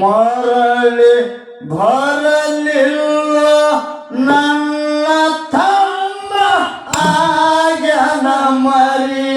ಮರಳಿ ಬರಲಿಲ್ಲ ನನ್ನ ತಮ್ಮ ಆಗ ಮರಿಯ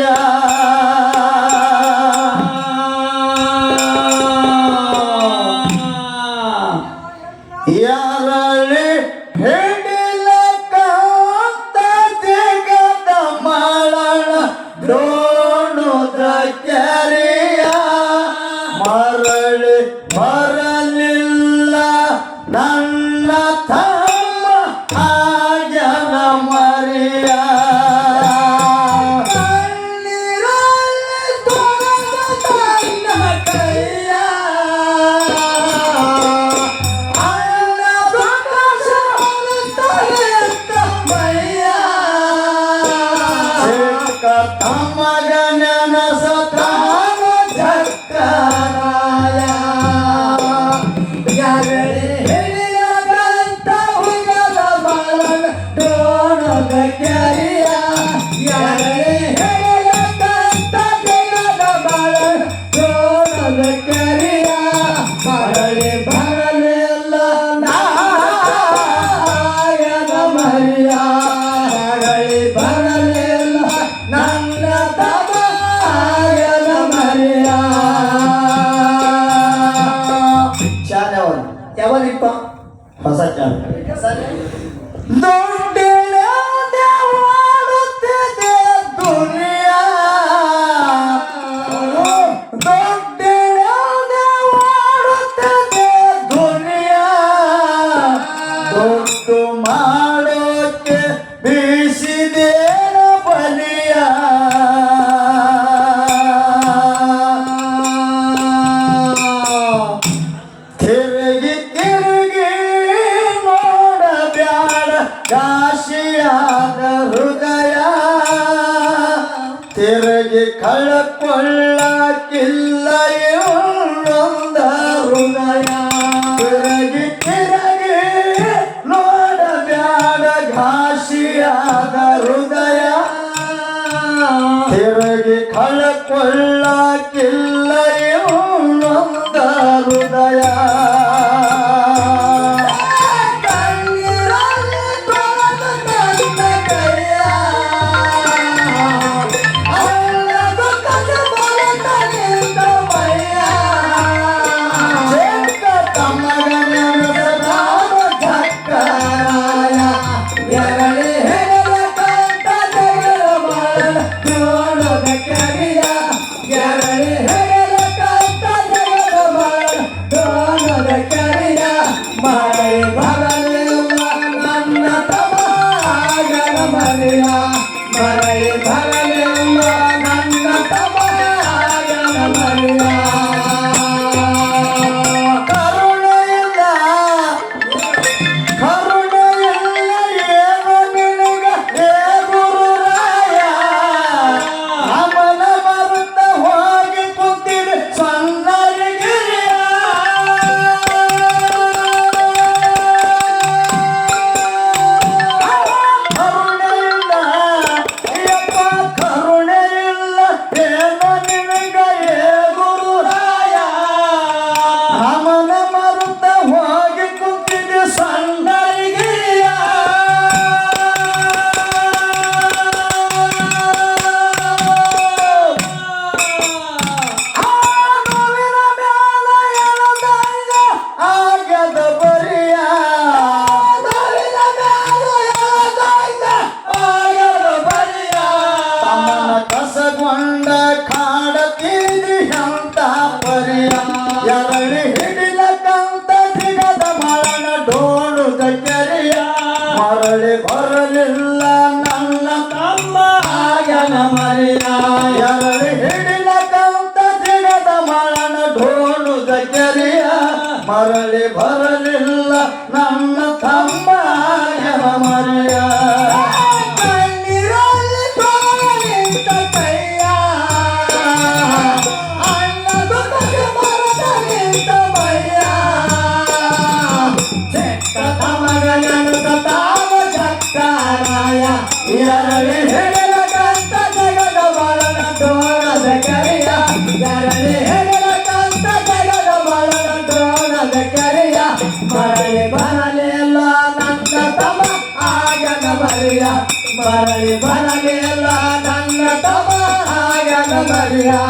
ಪರಳಿ ಬರಗೆಲ್ಲ ನನ್ನ ತಮ ಆಯನ ಮರ್ಯಾ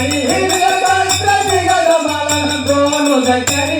ಕರಿ ಹಿರಿಯ ಗಾತ್ರ ಜಗದ ಮಲನ ತೋನು ಸಕರಿ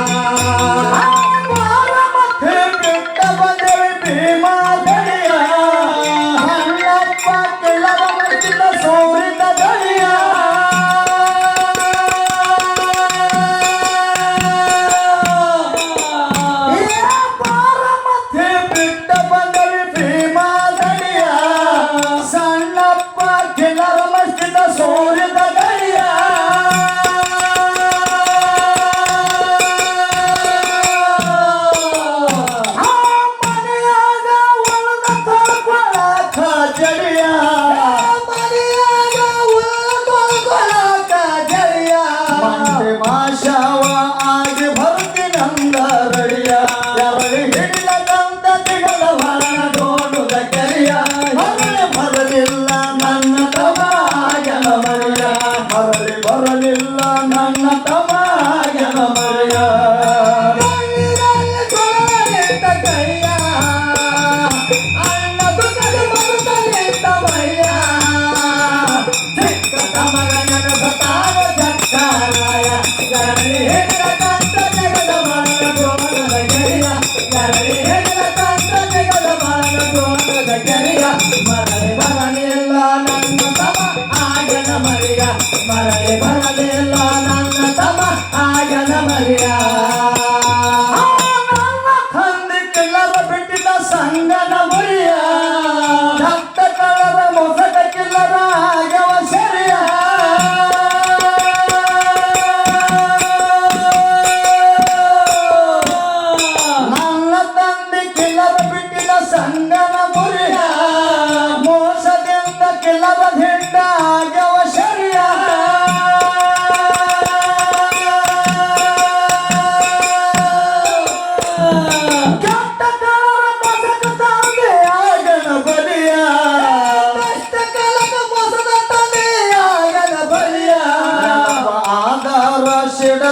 మరలి మరలి నాన్న తమ ఆయన మరియా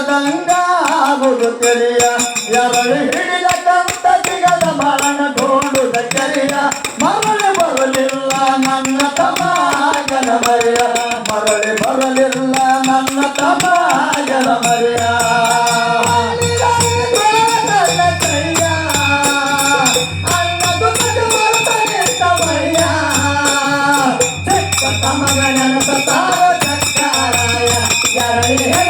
ಸಿಗದಂಗಾಗುವುದು ತಿಳಿಯ ಎವಳು ಹಿಡಿದಂತ ಸಿಗದ ಮರಣ ಗೋಡು ಸಕ್ಕರೆಯ ಮರಳಿ ಬರಲಿಲ್ಲ ನನ್ನ ತಮಾಗನ ಮರೆಯ. ಮರಳಿ ಬರಲಿಲ್ಲ ನನ್ನ ತಮಾಗನ ಮರೆಯ. ತಮಗಣ ಸತಾವ ಸತ್ತಾರಾಯ ಯಾರೇ ಹೇಳ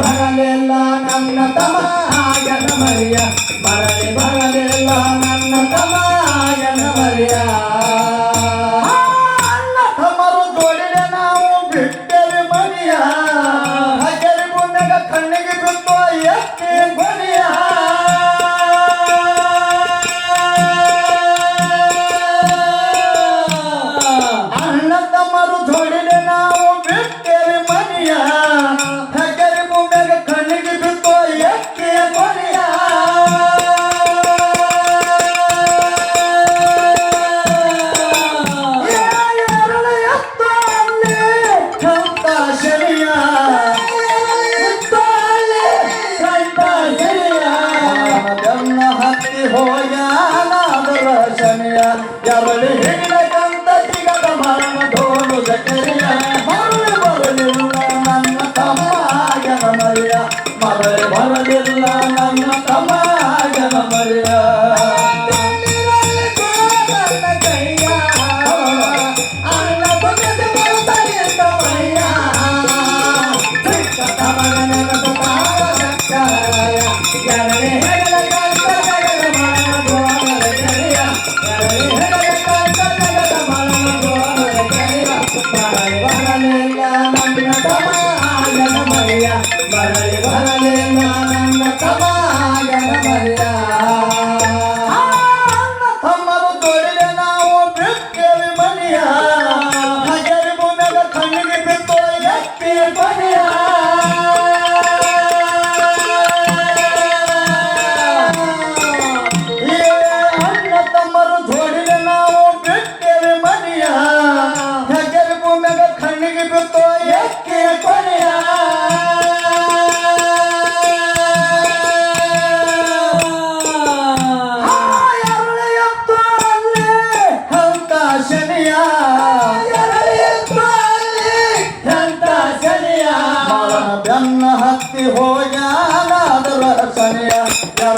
ಬರಲೆಲ್ಲ ನನ್ನ ತಮ ಆಗನ ಮರಿಯ ಬರಲಿ ಬರಲೆಲ್ಲ ನನ್ನ ತಮ ಆಗನ ಮರಿಯ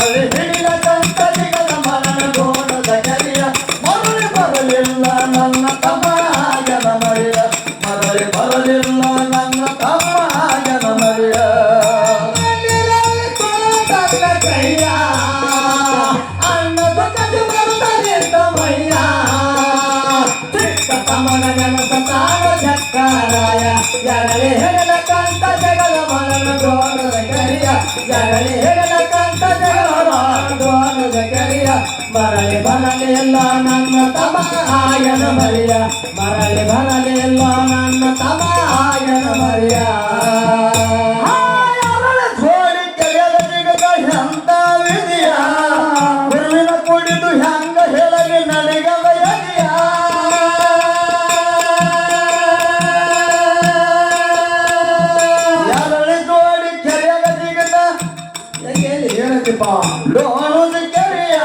Aleluia. ಗಂಗಾರಾಯ ಜಗಲಿ ಹೆಗಲ ಕಾಂತ ಜಗಲ ಮರಣ ಗೋಣದ ಕರಿಯ ಜಗಲಿ ಹೆಗಲ ಕಾಂತ ಜಗಲ ಮರಣ ಮರಳಿ ಬರಲಿ ಎಲ್ಲ ನನ್ನ ತಮ, ಆಯನ ಮರಿಯ. ಮರಳಿ ಬರಲಿ ಎಲ್ಲ ನನ್ನ ತಮ, ಆಯನ ಮರಿಯ. ಡೋಣದ ಕೆರೆಯ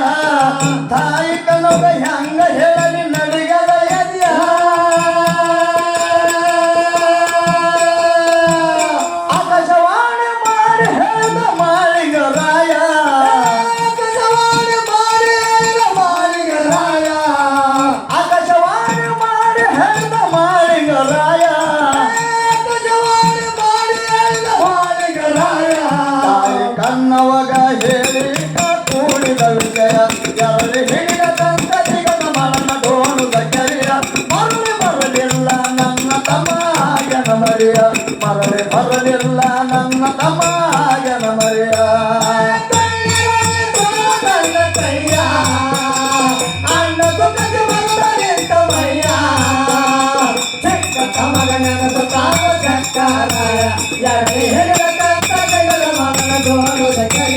ತಾಯಿ ಕನೋದ ಹೆಂಗ ಹೇಳಲಿ ನಡಿಗದ ಎದೆಯ? ಆಕಾಶವಾಣಿ ಮಾಡಿ ಹೇಳಿದ ಮಾಳಿಗರಾಯ ಆಕಾಶವಾಣಿ ಮಾಡಿ ಹೇಳಿದ ಮಾಳಿಗರಾಯ ಆಕಾಶವಾಣಿ ಮಾಡಿ ಮಾಳಿಗರಾಯ ಬರಲಿಲ್ಲ ನನ್ನ ನಮಾಯನ ಮರೆಯ ಎರಡೇ ಹೇಳ ಕತ್ತಲೆಗಳ ಮಗನ ಜೋರು ಸಕರಿ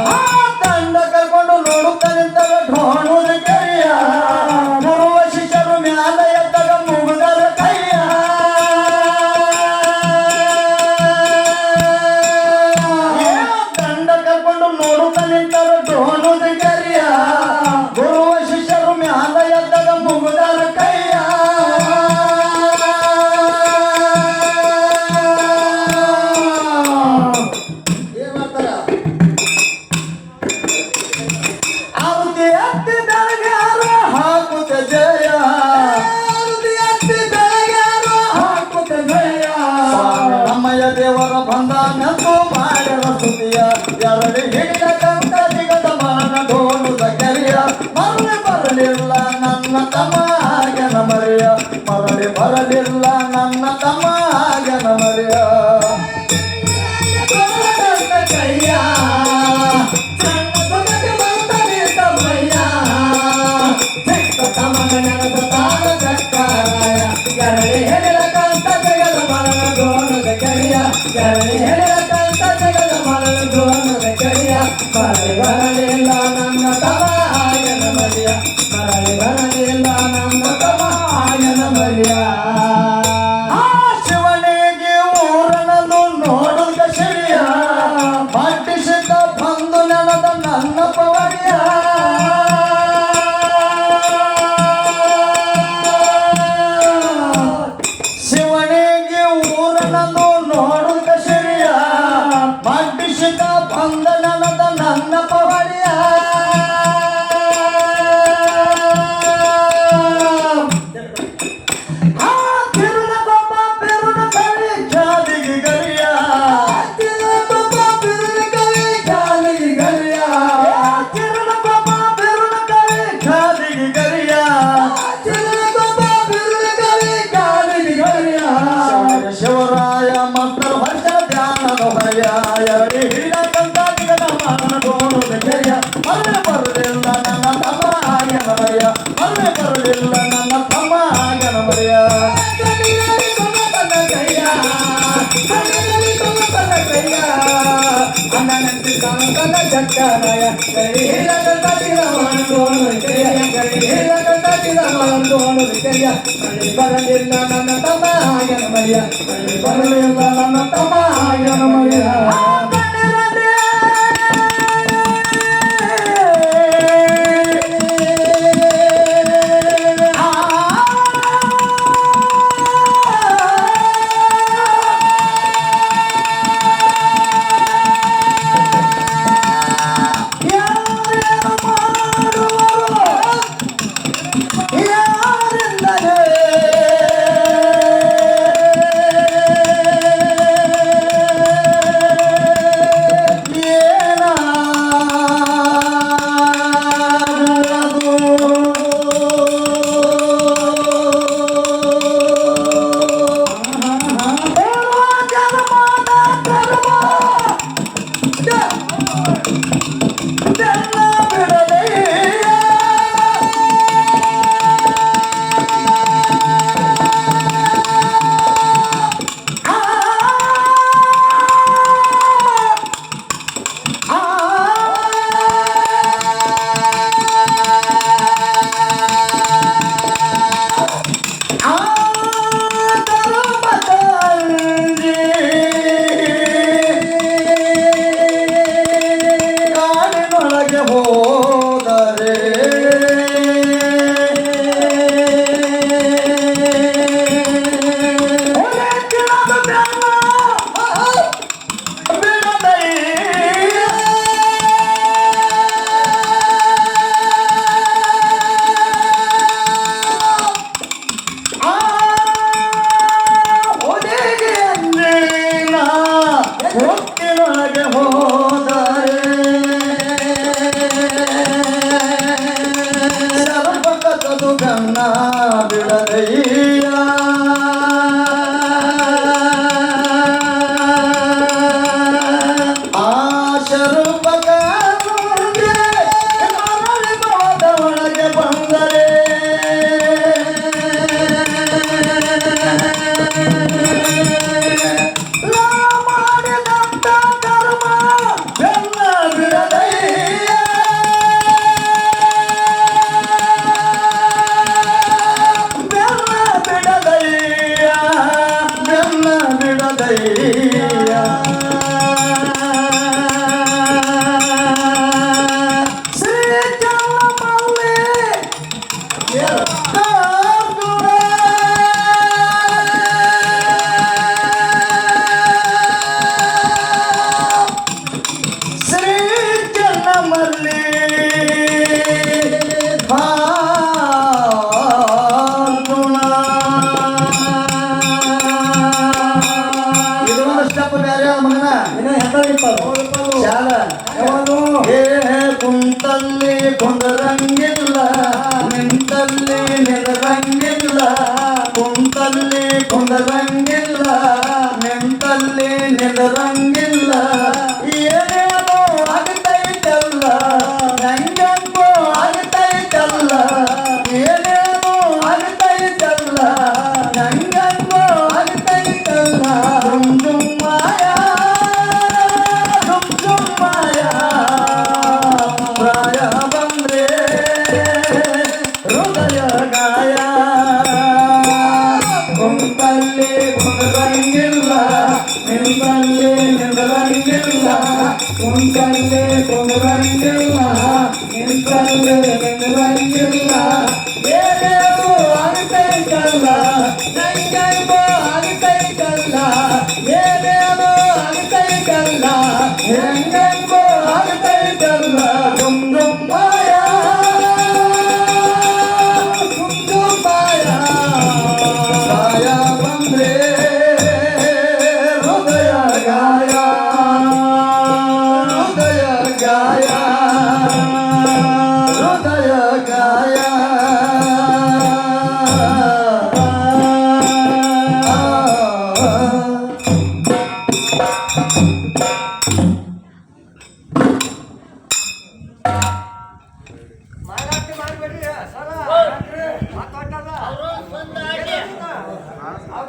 i Para Deus lá, ನನ್ನ ತಮ್ಮ ಆಗ ನಮಯ್ಯ ಬರಲಿಲ್ಲ ನನ್ನ ತಮ್ಮ ಆಗ ನಮಯ್ಯ హే కుంతల్లి కొందరంగిల్ల నింతల్లి నిలరంగిల్ల కుంతల్లి కొందరంగిల్ల నింతల్లి నిలరంగిల్ల